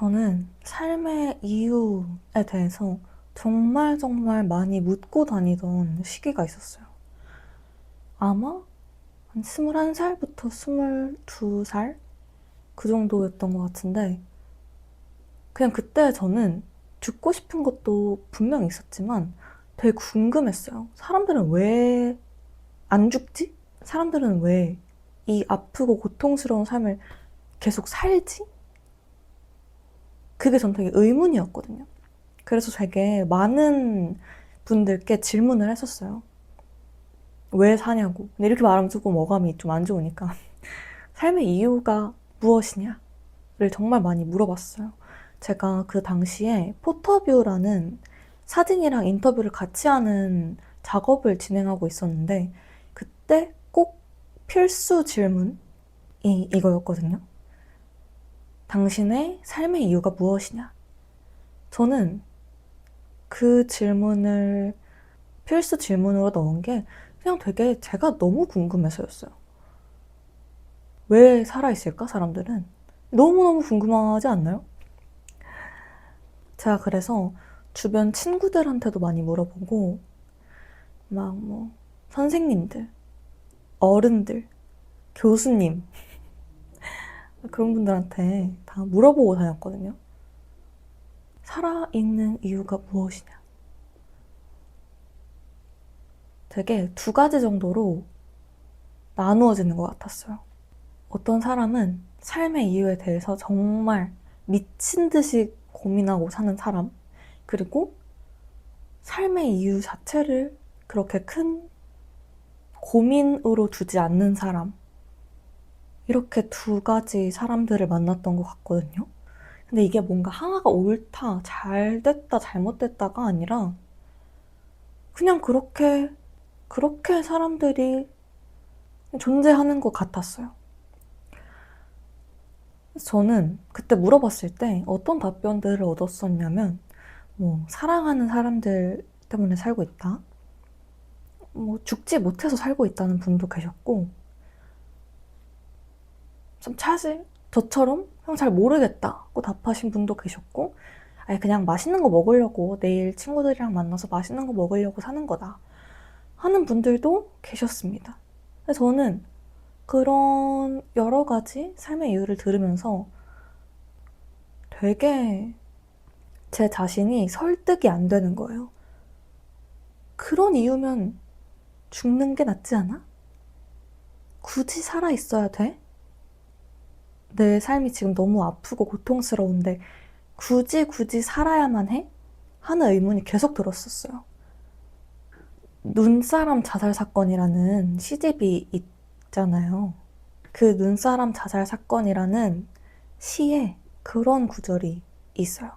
저는 삶의 이유에 대해서 정말 정말 많이 묻고 다니던 시기가 있었어요. 아마 한 21살부터 22살? 그 정도였던 것 같은데, 그냥 그때 저는 죽고 싶은 것도 분명 있었지만 되게 궁금했어요. 사람들은 왜 안 죽지? 사람들은 왜 이 아프고 고통스러운 삶을 계속 살지? 그게 전 되게 의문이었거든요. 그래서 되게 많은 분들께 질문을 했었어요. 왜 사냐고. 근데 이렇게 말하면 조금 어감이 좀 안 좋으니까. 삶의 이유가 무엇이냐를 정말 많이 물어봤어요. 제가 그 당시에 포터뷰라는 사진이랑 인터뷰를 같이 하는 작업을 진행하고 있었는데, 그때 꼭 필수 질문이 이거였거든요. 당신의 삶의 이유가 무엇이냐? 저는 그 질문을 필수 질문으로 넣은 게 그냥 되게 제가 너무 궁금해서였어요. 왜 살아있을까, 사람들은? 너무너무 궁금하지 않나요? 제가 그래서 주변 친구들한테도 많이 물어보고, 막 뭐, 선생님들, 어른들, 교수님, 그런 분들한테 다 물어보고 다녔거든요. 살아있는 이유가 무엇이냐? 되게 두 가지 정도로 나누어지는 것 같았어요. 어떤 사람은 삶의 이유에 대해서 정말 미친 듯이 고민하고 사는 사람, 그리고 삶의 이유 자체를 그렇게 큰 고민으로 두지 않는 사람, 이렇게 두 가지 사람들을 만났던 것 같거든요. 근데 이게 뭔가 하나가 옳다, 잘 됐다, 잘못됐다가 아니라 그냥 그렇게, 그렇게 사람들이 존재하는 것 같았어요. 저는 그때 물어봤을 때 어떤 답변들을 얻었었냐면, 뭐, 사랑하는 사람들 때문에 살고 있다. 뭐, 죽지 못해서 살고 있다는 분도 계셨고, 좀 차지? 저처럼 형 잘 모르겠다고 답하신 분도 계셨고, 아니, 그냥 맛있는 거 먹으려고 내일 친구들이랑 만나서 맛있는 거 먹으려고 사는 거다. 하는 분들도 계셨습니다. 저는 그런 여러 가지 삶의 이유를 들으면서 되게 제 자신이 설득이 안 되는 거예요. 그런 이유면 죽는 게 낫지 않아? 굳이 살아 있어야 돼? 내 삶이 지금 너무 아프고 고통스러운데 굳이 굳이 살아야만 해? 하는 의문이 계속 들었었어요. 눈사람 자살 사건이라는 시집이 있잖아요. 그 눈사람 자살 사건이라는 시에 그런 구절이 있어요.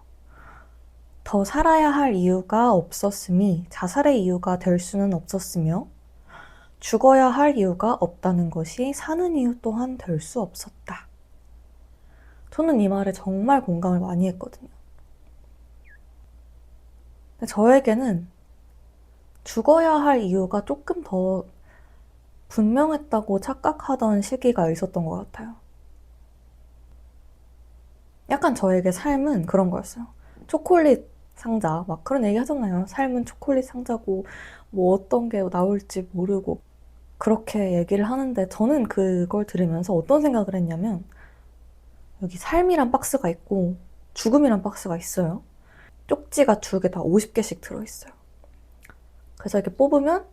더 살아야 할 이유가 없었음이 자살의 이유가 될 수는 없었으며 죽어야 할 이유가 없다는 것이 사는 이유 또한 될 수 없었다. 저는 이 말에 정말 공감을 많이 했거든요. 저에게는 죽어야 할 이유가 조금 더 분명했다고 착각하던 시기가 있었던 것 같아요. 약간 저에게 삶은 그런 거였어요. 초콜릿 상자, 막 그런 얘기 하잖아요. 삶은 초콜릿 상자고, 뭐 어떤 게 나올지 모르고. 그렇게 얘기를 하는데 저는 그걸 들으면서 어떤 생각을 했냐면, 여기 삶이란 박스가 있고 죽음이란 박스가 있어요. 쪽지가 두 개 다 50개씩 들어있어요. 그래서 이렇게 뽑으면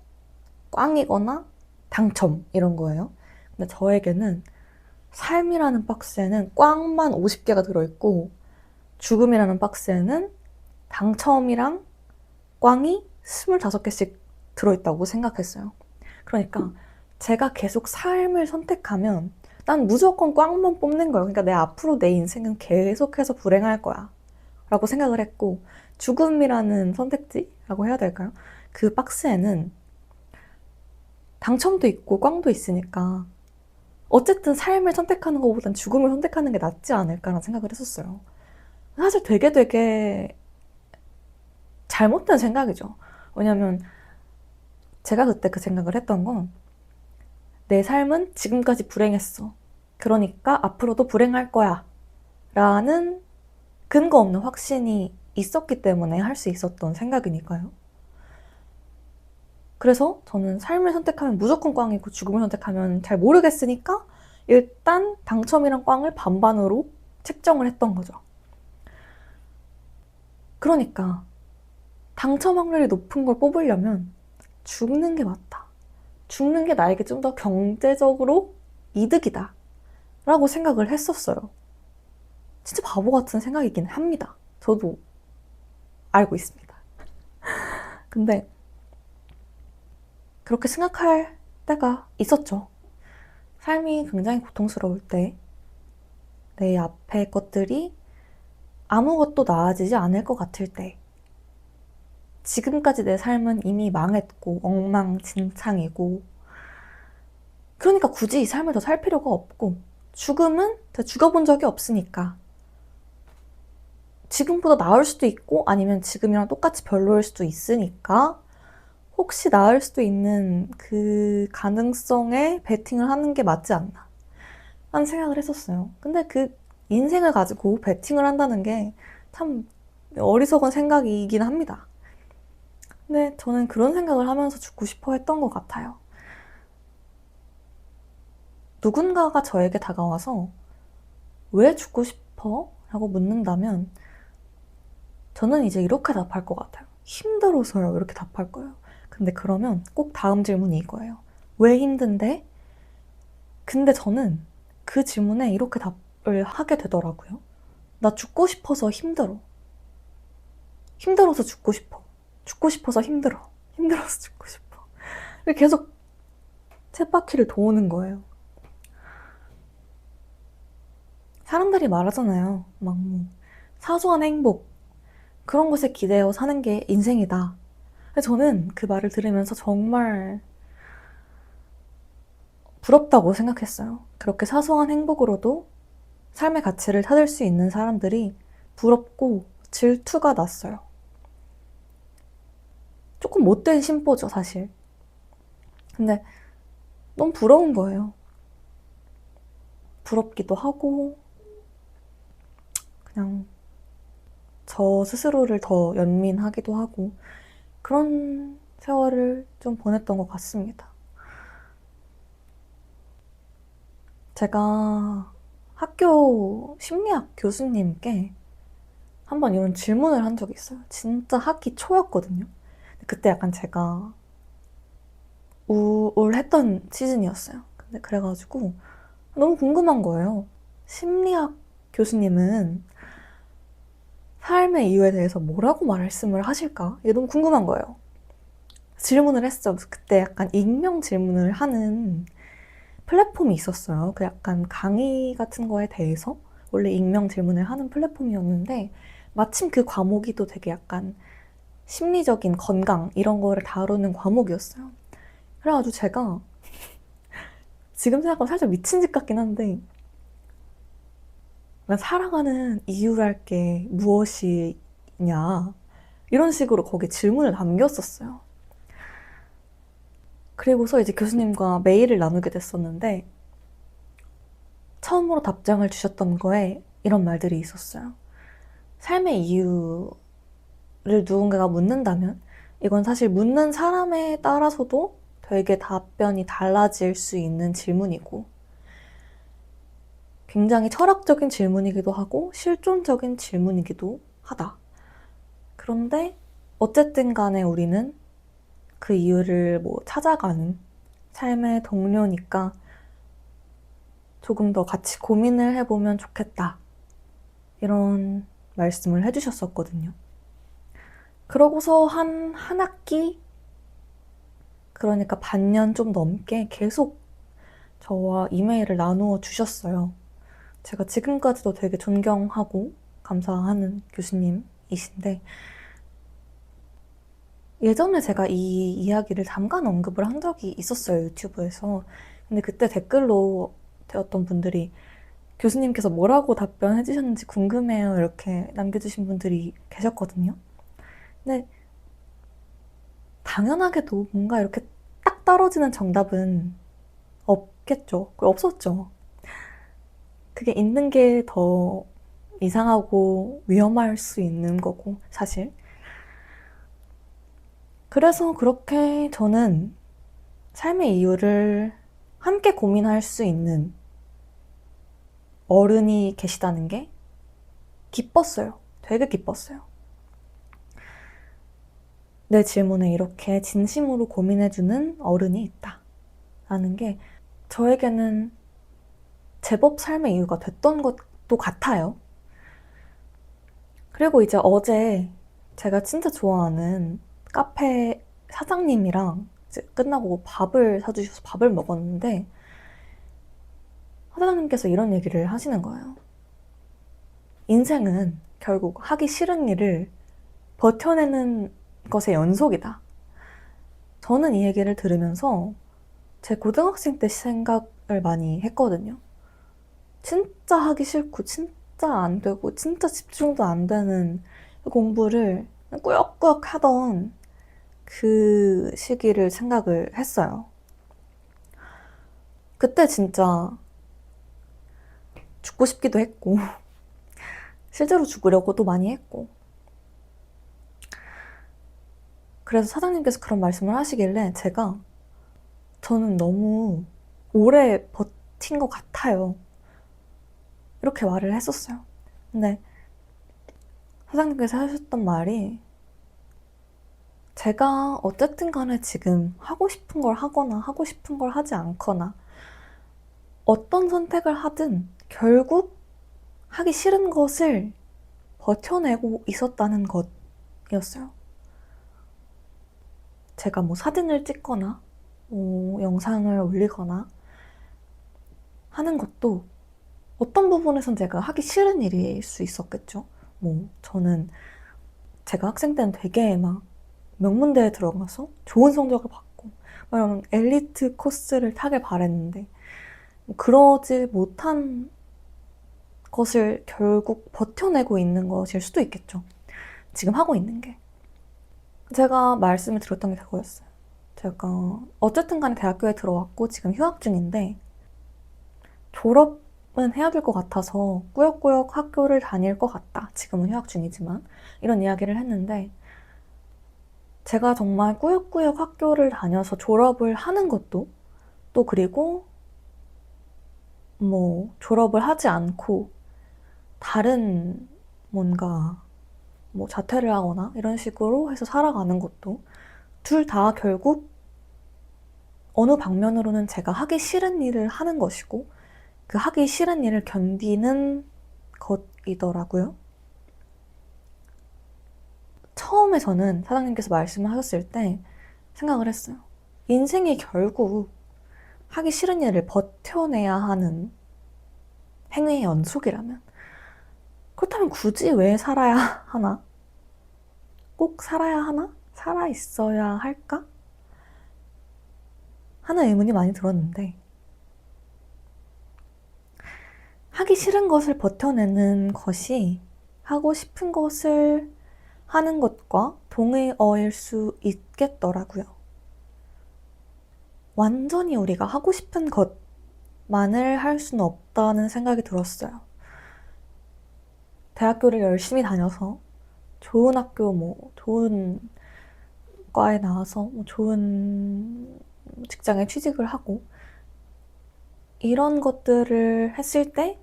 꽝이거나 당첨 이런 거예요. 근데 저에게는 삶이라는 박스에는 꽝만 50개가 들어있고 죽음이라는 박스에는 당첨이랑 꽝이 25개씩 들어있다고 생각했어요. 그러니까 제가 계속 삶을 선택하면 난 무조건 꽝만 뽑는 거예요. 그러니까 내 앞으로 내 인생은 계속해서 불행할 거야. 라고 생각을 했고, 죽음이라는 선택지라고 해야 될까요? 그 박스에는 당첨도 있고 꽝도 있으니까, 어쨌든 삶을 선택하는 것보단 죽음을 선택하는 게 낫지 않을까라는 생각을 했었어요. 사실 되게 되게 잘못된 생각이죠. 왜냐면 제가 그때 그 생각을 했던 건 내 삶은 지금까지 불행했어. 그러니까 앞으로도 불행할 거야. 라는 근거 없는 확신이 있었기 때문에 할 수 있었던 생각이니까요. 그래서 저는 삶을 선택하면 무조건 꽝이고 죽음을 선택하면 잘 모르겠으니까 일단 당첨이랑 꽝을 반반으로 책정을 했던 거죠. 그러니까 당첨 확률이 높은 걸 뽑으려면 죽는 게 맞다. 죽는 게 나에게 좀 더 경제적으로 이득이다. 라고 생각을 했었어요. 진짜 바보 같은 생각이긴 합니다. 저도 알고 있습니다. 근데 그렇게 생각할 때가 있었죠. 삶이 굉장히 고통스러울 때, 내 앞에 것들이 아무것도 나아지지 않을 것 같을 때, 지금까지 내 삶은 이미 망했고, 엉망진창이고, 그러니까 굳이 이 삶을 더 살 필요가 없고, 죽음은 죽어본 적이 없으니까, 지금보다 나을 수도 있고, 아니면 지금이랑 똑같이 별로일 수도 있으니까, 혹시 나을 수도 있는 그 가능성에 베팅을 하는 게 맞지 않나 하는 생각을 했었어요. 근데 그 인생을 가지고 베팅을 한다는 게 참 어리석은 생각이긴 합니다. 근데 저는 그런 생각을 하면서 죽고 싶어 했던 것 같아요. 누군가가 저에게 다가와서 왜 죽고 싶어? 라고 묻는다면 저는 이제 이렇게 답할 것 같아요. 힘들어서요. 이렇게 답할 거예요. 근데 그러면 꼭 다음 질문이 이거예요. 왜 힘든데? 근데 저는 그 질문에 이렇게 답을 하게 되더라고요. 나 죽고 싶어서 힘들어. 힘들어서 죽고 싶어. 죽고 싶어서 힘들어. 힘들어서 죽고 싶어. 계속 쳇바퀴를 도는 거예요. 사람들이 말하잖아요. 막 뭐, 사소한 행복. 그런 것에 기대어 사는 게 인생이다. 저는 그 말을 들으면서 정말 부럽다고 생각했어요. 그렇게 사소한 행복으로도 삶의 가치를 찾을 수 있는 사람들이 부럽고 질투가 났어요. 조금 못된 심보죠, 사실. 근데 너무 부러운 거예요. 부럽기도 하고, 그냥 저 스스로를 더 연민하기도 하고, 그런 세월을 좀 보냈던 것 같습니다. 제가 학교 심리학 교수님께 한번 이런 질문을 한 적이 있어요. 진짜 학기 초였거든요. 그때 약간 제가 우울했던 시즌이었어요. 근데 그래가지고 너무 궁금한 거예요. 심리학 교수님은 삶의 이유에 대해서 뭐라고 말씀을 하실까? 이게 너무 궁금한 거예요. 질문을 했죠. 그때 약간 익명 질문을 하는 플랫폼이 있었어요. 그 약간 강의 같은 거에 대해서 원래 익명 질문을 하는 플랫폼이었는데 마침 그 과목이 또 되게 약간 심리적인 건강 이런 거를 다루는 과목이었어요. 그래가지고 제가 지금 생각하면 살짝 미친 짓 같긴 한데 살아가는 이유랄 게 무엇이냐 이런 식으로 거기에 질문을 남겼었어요. 그리고서 이제 교수님과 메일을 나누게 됐었는데 처음으로 답장을 주셨던 거에 이런 말들이 있었어요. 삶의 이유를 누군가가 묻는다면 이건 사실 묻는 사람에 따라서도 되게 답변이 달라질 수 있는 질문이고 굉장히 철학적인 질문이기도 하고 실존적인 질문이기도 하다. 그런데 어쨌든 간에 우리는 그 이유를 뭐 찾아가는 삶의 동료니까 조금 더 같이 고민을 해보면 좋겠다. 이런 말씀을 해주셨었거든요. 그러고서 한, 한 학기? 그러니까 반년 좀 넘게 계속 저와 이메일을 나누어 주셨어요. 제가 지금까지도 되게 존경하고 감사하는 교수님이신데, 예전에 제가 이 이야기를 잠깐 언급을 한 적이 있었어요, 유튜브에서. 근데 그때 댓글로 되었던 분들이 교수님께서 뭐라고 답변해 주셨는지 궁금해요. 이렇게 남겨주신 분들이 계셨거든요. 근데 당연하게도 뭔가 이렇게 딱 떨어지는 정답은 없겠죠. 없었죠. 그게 있는 게 더 이상하고 위험할 수 있는 거고, 사실. 그래서 그렇게 저는 삶의 이유를 함께 고민할 수 있는 어른이 계시다는 게 기뻤어요. 되게 기뻤어요. 내 질문에 이렇게 진심으로 고민해주는 어른이 있다. 라는 게 저에게는 제법 삶의 이유가 됐던 것도 같아요. 그리고 이제 어제 제가 진짜 좋아하는 카페 사장님이랑 끝나고 밥을 사주셔서 밥을 먹었는데 사장님께서 이런 얘기를 하시는 거예요. 인생은 결국 하기 싫은 일을 버텨내는 것의 연속이다. 저는 이 얘기를 들으면서 제 고등학생 때 생각을 많이 했거든요. 진짜 하기 싫고, 진짜 안 되고, 진짜 집중도 안 되는 공부를 꾸역꾸역 하던 그 시기를 생각을 했어요. 그때 진짜 죽고 싶기도 했고, 실제로 죽으려고도 많이 했고. 그래서 사장님께서 그런 말씀을 하시길래 제가 저는 너무 오래 버틴 것 같아요. 이렇게 말을 했었어요. 근데 사장님께서 하셨던 말이 제가 어쨌든 간에 지금 하고 싶은 걸 하거나 하고 싶은 걸 하지 않거나 어떤 선택을 하든 결국 하기 싫은 것을 버텨내고 있었다는 것이었어요. 제가 뭐 사진을 찍거나 뭐 영상을 올리거나 하는 것도 어떤 부분에선 제가 하기 싫은 일일 수 있었겠죠. 뭐 저는 제가 학생 때는 되게 막 명문대에 들어가서 좋은 성적을 받고 막 이런 엘리트 코스를 타길 바랬는데 뭐 그러지 못한 것을 결국 버텨내고 있는 것일 수도 있겠죠. 지금 하고 있는 게. 제가 말씀을 드렸던 게 그거였어요. 제가 어쨌든 간에 대학교에 들어왔고 지금 휴학 중인데 졸업 은 해야 될 것 같아서 꾸역꾸역 학교를 다닐 것 같다. 지금은 휴학 중이지만 이런 이야기를 했는데 제가 정말 꾸역꾸역 학교를 다녀서 졸업을 하는 것도 또 그리고 뭐 졸업을 하지 않고 다른 뭔가 뭐 자퇴를 하거나 이런 식으로 해서 살아가는 것도 둘 다 결국 어느 방면으로는 제가 하기 싫은 일을 하는 것이고 그 하기 싫은 일을 견디는 것이더라고요. 처음에 저는 사장님께서 말씀을 하셨을 때 생각을 했어요. 인생이 결국 하기 싫은 일을 버텨내야 하는 행위의 연속이라면 그렇다면 굳이 왜 살아야 하나? 꼭 살아야 하나? 살아 있어야 할까? 하는 의문이 많이 들었는데, 하기 싫은 것을 버텨내는 것이 하고 싶은 것을 하는 것과 동의어일 수 있겠더라고요. 완전히 우리가 하고 싶은 것만을 할 수는 없다는 생각이 들었어요. 대학교를 열심히 다녀서 좋은 학교, 뭐, 좋은 과에 나와서 뭐 좋은 직장에 취직을 하고 이런 것들을 했을 때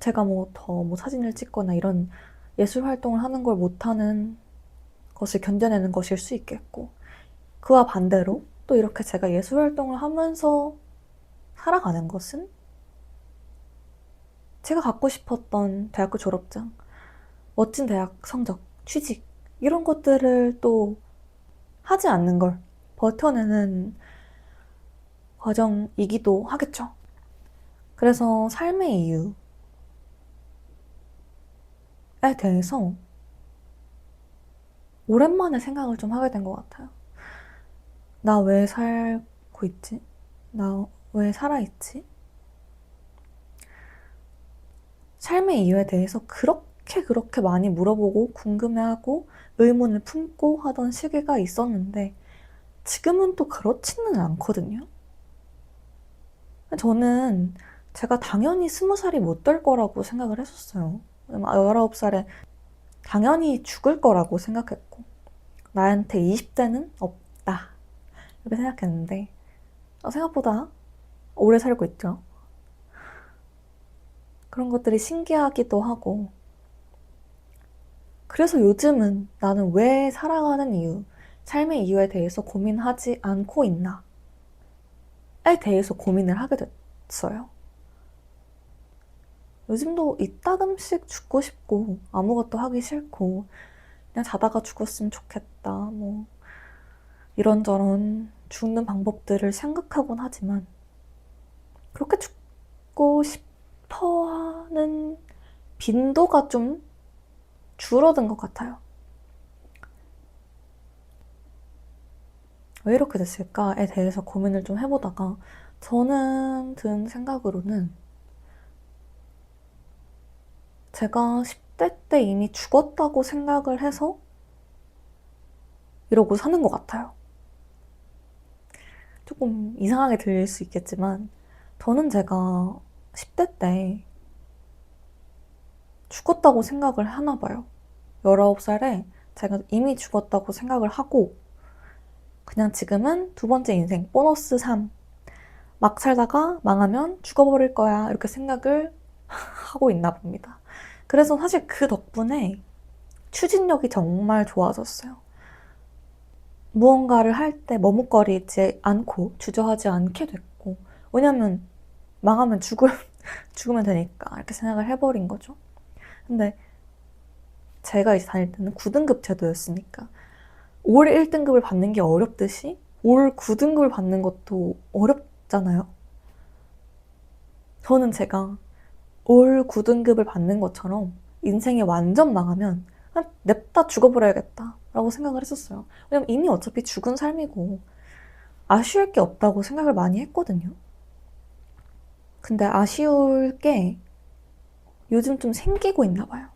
제가 뭐더뭐 사진을 찍거나 이런 예술 활동을 하는 걸 못하는 것을 견뎌내는 것일 수 있겠고 그와 반대로 또 이렇게 제가 예술 활동을 하면서 살아가는 것은 제가 갖고 싶었던 대학교 졸업장, 멋진 대학 성적, 취직, 이런 것들을 또 하지 않는 걸 버텨내는 과정이기도 하겠죠. 그래서 삶의 이유 에 대해서 오랜만에 생각을 좀 하게 된 것 같아요. 나 왜 살고 있지? 나 왜 살아있지? 삶의 이유에 대해서 그렇게 그렇게 많이 물어보고 궁금해하고 의문을 품고 하던 시기가 있었는데 지금은 또 그렇지는 않거든요. 저는 제가 당연히 스무 살이 못 될 거라고 생각을 했었어요. 19살에 당연히 죽을 거라고 생각했고, 나한테 20대는 없다. 이렇게 생각했는데, 어, 생각보다 오래 살고 있죠. 그런 것들이 신기하기도 하고, 그래서 요즘은 나는 왜 살아가는 이유, 삶의 이유에 대해서 고민하지 않고 있나? 에 대해서 고민을 하게 됐어요. 요즘도 이따금씩 죽고 싶고, 아무것도 하기 싫고, 그냥 자다가 죽었으면 좋겠다, 뭐, 이런저런 죽는 방법들을 생각하곤 하지만, 그렇게 죽고 싶어 하는 빈도가 좀 줄어든 것 같아요. 왜 이렇게 됐을까에 대해서 고민을 좀 해보다가 저는 든 생각으로는 제가 10대 때 이미 죽었다고 생각을 해서 이러고 사는 것 같아요. 조금 이상하게 들릴 수 있겠지만 저는 제가 10대 때 죽었다고 생각을 하나 봐요. 19살에 제가 이미 죽었다고 생각을 하고 그냥 지금은 두 번째 인생 보너스 3. 막 살다가 망하면 죽어버릴 거야. 이렇게 생각을 하고 있나 봅니다. 그래서 사실 그 덕분에 추진력이 정말 좋아졌어요. 무언가를 할 때 머뭇거리지 않고 주저하지 않게 됐고, 왜냐면 망하면 죽을, 죽으면 되니까 이렇게 생각을 해버린 거죠. 근데 제가 이제 다닐 때는 9등급 제도였으니까 올 1등급을 받는 게 어렵듯이 올 9등급을 받는 것도 어렵잖아요. 저는 제가 올 9등급을 받는 것처럼 인생이 완전 망하면 그냥 냅다 죽어버려야겠다 라고 생각을 했었어요. 왜냐면 이미 어차피 죽은 삶이고 아쉬울 게 없다고 생각을 많이 했거든요. 근데 아쉬울 게 요즘 좀 생기고 있나 봐요.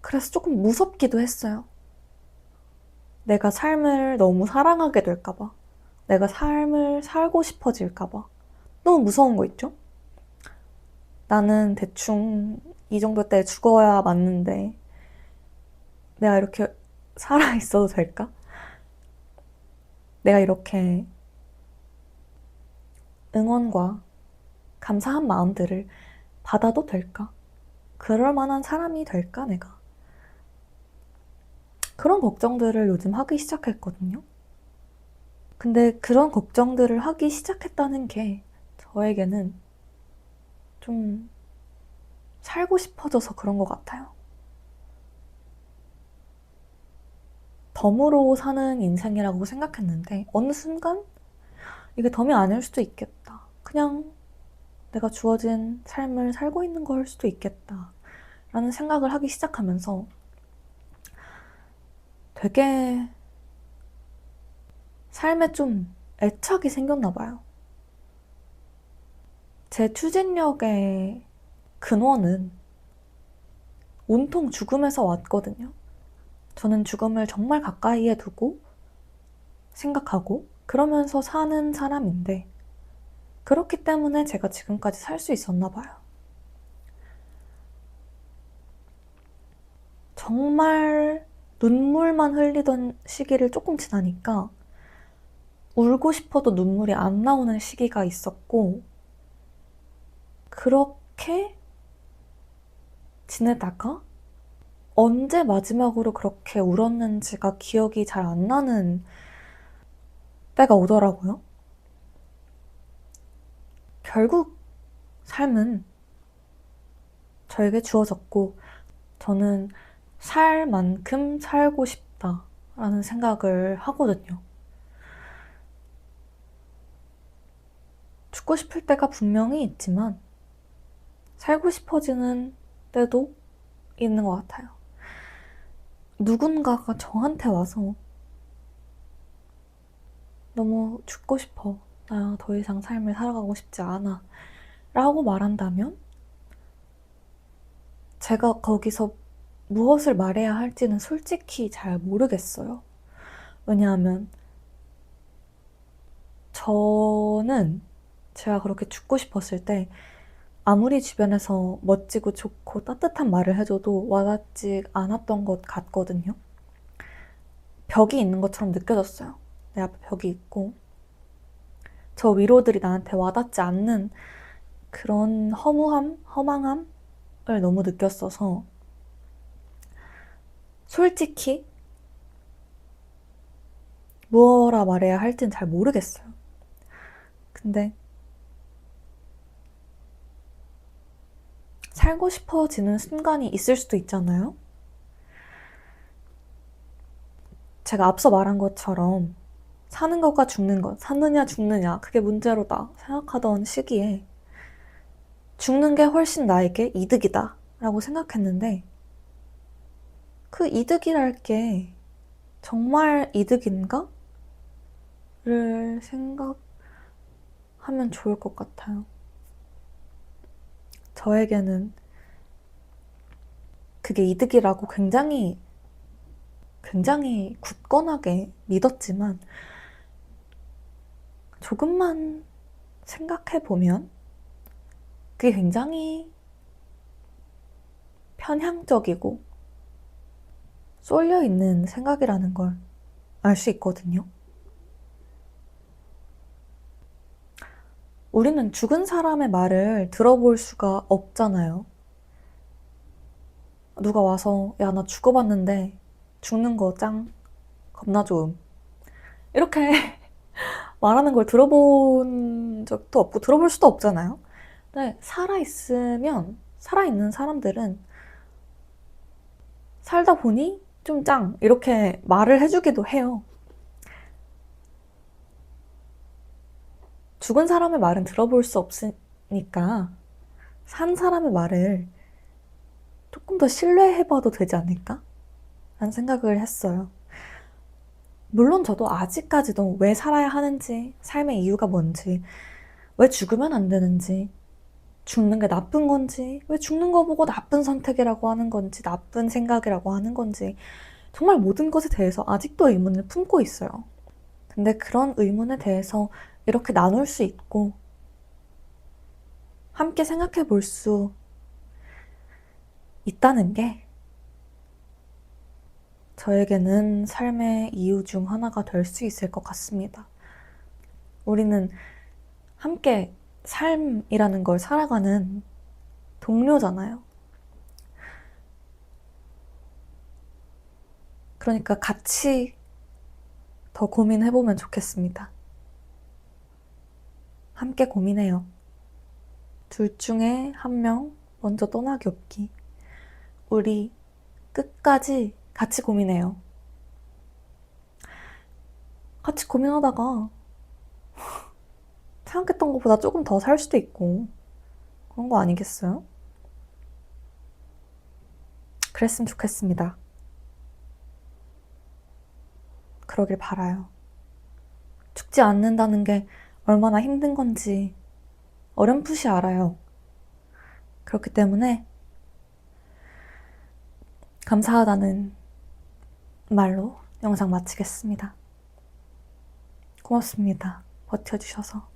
그래서 조금 무섭기도 했어요. 내가 삶을 너무 사랑하게 될까봐. 내가 삶을 살고 싶어질까봐. 너무 무서운 거 있죠? 나는 대충 이 정도 때 죽어야 맞는데, 내가 이렇게 살아 있어도 될까? 내가 이렇게 응원과 감사한 마음들을 받아도 될까? 그럴 만한 사람이 될까, 내가? 그런 걱정들을 요즘 하기 시작했거든요. 근데 그런 걱정들을 하기 시작했다는 게 저에게는 좀 살고 싶어져서 그런 것 같아요. 덤으로 사는 인생이라고 생각했는데 어느 순간 이게 덤이 아닐 수도 있겠다. 그냥 내가 주어진 삶을 살고 있는 걸 수도 있겠다. 라는 생각을 하기 시작하면서 되게 삶에 좀 애착이 생겼나 봐요. 제 추진력의 근원은 온통 죽음에서 왔거든요. 저는 죽음을 정말 가까이에 두고 생각하고 그러면서 사는 사람인데 그렇기 때문에 제가 지금까지 살 수 있었나 봐요. 정말 눈물만 흘리던 시기를 조금 지나니까 울고 싶어도 눈물이 안 나오는 시기가 있었고, 그렇게 지내다가 언제 마지막으로 그렇게 울었는지가 기억이 잘 안 나는 때가 오더라고요. 결국 삶은 저에게 주어졌고, 저는 살 만큼 살고 싶다라는 생각을 하거든요. 죽고 싶을 때가 분명히 있지만, 살고 싶어지는 때도 있는 것 같아요. 누군가가 저한테 와서 너무 죽고 싶어. 나 더 이상 삶을 살아가고 싶지 않아. 라고 말한다면, 제가 거기서 무엇을 말해야 할지는 솔직히 잘 모르겠어요. 왜냐하면, 저는 제가 그렇게 죽고 싶었을 때 아무리 주변에서 멋지고 좋고 따뜻한 말을 해줘도 와닿지 않았던 것 같거든요. 벽이 있는 것처럼 느껴졌어요. 내 앞에 벽이 있고 저 위로들이 나한테 와닿지 않는 그런 허무함, 허망함을 너무 느꼈어서 솔직히 무엇라 말해야 할지는 잘 모르겠어요. 근데 살고 싶어지는 순간이 있을 수도 있잖아요. 제가 앞서 말한 것처럼 사는 것과 죽는 것, 사느냐 죽느냐 그게 문제로다 생각하던 시기에 죽는 게 훨씬 나에게 이득이다 라고 생각했는데 그 이득이랄 게 정말 이득인가? 를 생각하면 좋을 것 같아요. 저에게는 그게 이득이라고 굉장히, 굉장히 굳건하게 믿었지만, 조금만 생각해 보면, 그게 굉장히 편향적이고, 쏠려 있는 생각이라는 걸 알 수 있거든요. 우리는 죽은 사람의 말을 들어볼 수가 없잖아요. 누가 와서, 야, 나 죽어봤는데, 죽는 거 짱, 겁나 좋음. 이렇게 말하는 걸 들어본 적도 없고, 들어볼 수도 없잖아요. 근데 살아있으면, 살아있는 사람들은 살다 보니 좀 짱, 이렇게 말을 해주기도 해요. 죽은 사람의 말은 들어볼 수 없으니까 산 사람의 말을 조금 더 신뢰해봐도 되지 않을까? 라는 생각을 했어요. 물론 저도 아직까지도 왜 살아야 하는지, 삶의 이유가 뭔지, 왜 죽으면 안 되는지, 죽는 게 나쁜 건지, 왜 죽는 거 보고 나쁜 선택이라고 하는 건지, 나쁜 생각이라고 하는 건지, 정말 모든 것에 대해서 아직도 의문을 품고 있어요. 근데 그런 의문에 대해서 이렇게 나눌 수 있고, 함께 생각해 볼 수 있다는 게 저에게는 삶의 이유 중 하나가 될 수 있을 것 같습니다. 우리는 함께 삶이라는 걸 살아가는 동료잖아요. 그러니까 같이 더 고민해보면 좋겠습니다. 함께 고민해요. 둘 중에 한 명 먼저 떠나기 없기. 우리 끝까지 같이 고민해요. 같이 고민하다가 생각했던 것보다 조금 더 살 수도 있고 그런 거 아니겠어요? 그랬으면 좋겠습니다. 그러길 바라요. 죽지 않는다는 게 얼마나 힘든 건지 어렴풋이 알아요. 그렇기 때문에 감사하다는 말로 영상 마치겠습니다. 고맙습니다. 버텨주셔서.